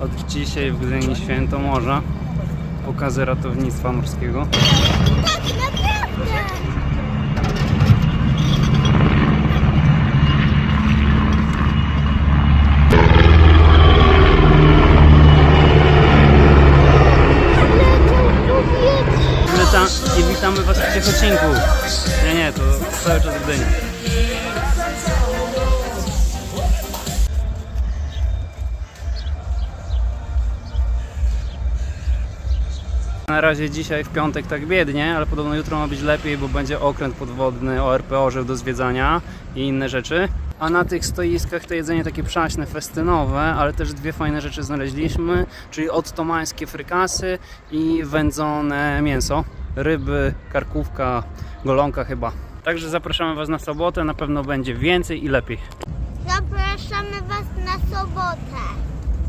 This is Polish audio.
Od dzisiaj w Gdyni Świętomorza pokazy ratownictwa morskiego. Tak, naprawdę! Leciał powietrze. Wita I witamy Was w Ciechocinku. Nie, nie, to cały czas Gdynia. Na razie dzisiaj w piątek tak biednie, ale podobno jutro ma być lepiej, bo będzie okręt podwodny ORP Orzeł do zwiedzania i inne rzeczy. A na tych stoiskach to jedzenie takie przaśne, festynowe, ale też dwie fajne rzeczy znaleźliśmy, czyli ottomańskie frykasy i wędzone mięso. Ryby, karkówka, golonka chyba. Także zapraszamy Was na sobotę, na pewno będzie więcej i lepiej. Zapraszamy Was na sobotę.